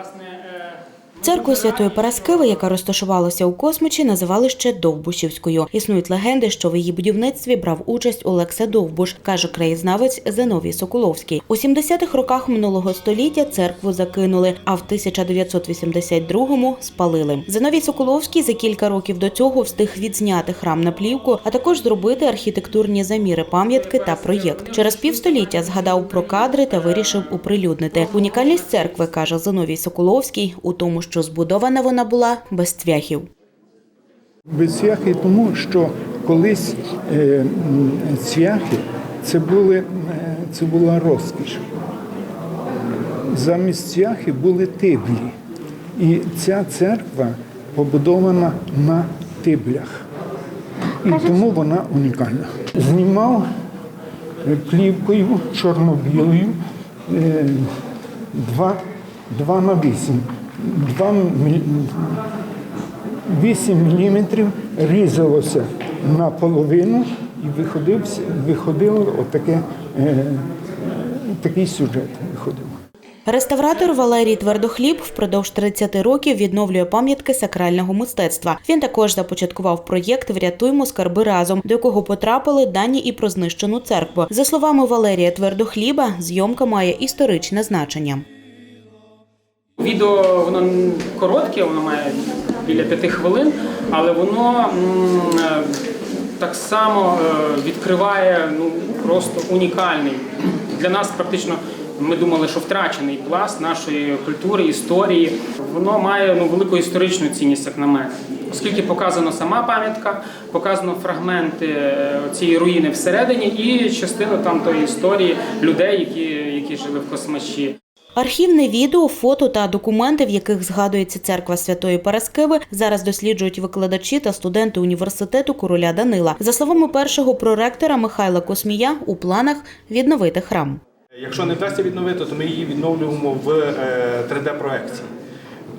Власне, е, Церкву Святої Параскеви, яка розташувалася у космичі, називали ще Довбушівською. Існують легенди, що в її будівництві брав участь Олекса Довбуш, каже краєзнавець Зиновій Соколовський. У 70-х роках минулого століття церкву закинули, а в 1982-му спалили. Зиновій Соколовський за кілька років до цього встиг відзняти храм на плівку, а також зробити архітектурні заміри пам'ятки та проєкт. Через півстоліття згадав про кадри та вирішив оприлюднити. Унікальність церкви каже Зиновій Соколовський у тому, що збудована вона була без цвяхів. Без цвяхи тому, що колись е, цвяхи це, були, е, це була розкіш. Замість цвяхи були тиблі. І ця церква побудована на тиблях. І тому вона унікальна. Знімав е, плівкою чорно-білою е, 2, 2 на 8. 2 8 мм різалося наполовину і виходив, виходило отаке, е, такий сюжет виходив. Реставратор Валерій Твердохліб впродовж 30 років відновлює пам'ятки сакрального мистецтва. Він також започаткував проєкт Врятуймо скарби разом, до якого потрапили дані і про знищену церкву. За словами Валерія Твердохліба, зйомка має історичне значення. Відео воно коротке, воно має біля п'яти хвилин, але воно е, так само е, відкриває ну, просто унікальний. Для нас практично ми думали, що втрачений пласт нашої культури, історії. Воно має ну, велику історичну цінність, як на мене. Оскільки показано сама пам'ятка, показано фрагменти е, цієї руїни всередині і частину там тої історії людей, які, які жили в космачі. Архівне відео, фото та документи, в яких згадується церква Святої Параскеви, зараз досліджують викладачі та студенти університету короля Данила. За словами першого проректора Михайла Космія, у планах відновити храм. Якщо не вдасться відновити, то ми її відновлюємо в 3D-проекції.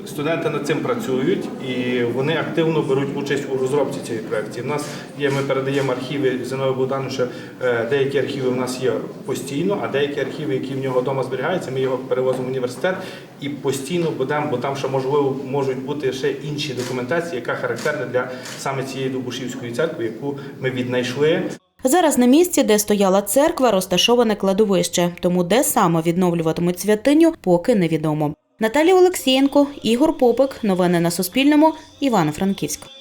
Студенти над цим працюють і вони активно беруть участь у розробці цієї проекції. У нас є, ми передаємо архіви Зинові Богдановича, е, деякі архіви в нас є постійно, а деякі архіви, які в нього вдома зберігаються, ми його перевозимо в університет і постійно будемо, бо там ще можливо можуть бути ще інші документації, яка характерна для саме цієї Дубушівської церкви, яку ми віднайшли. Зараз на місці, де стояла церква, розташоване кладовище, тому де саме відновлюватимуть святиню, поки невідомо. Наталія Олексієнко, Ігор Попик. Новини на Суспільному. Івано-Франківськ.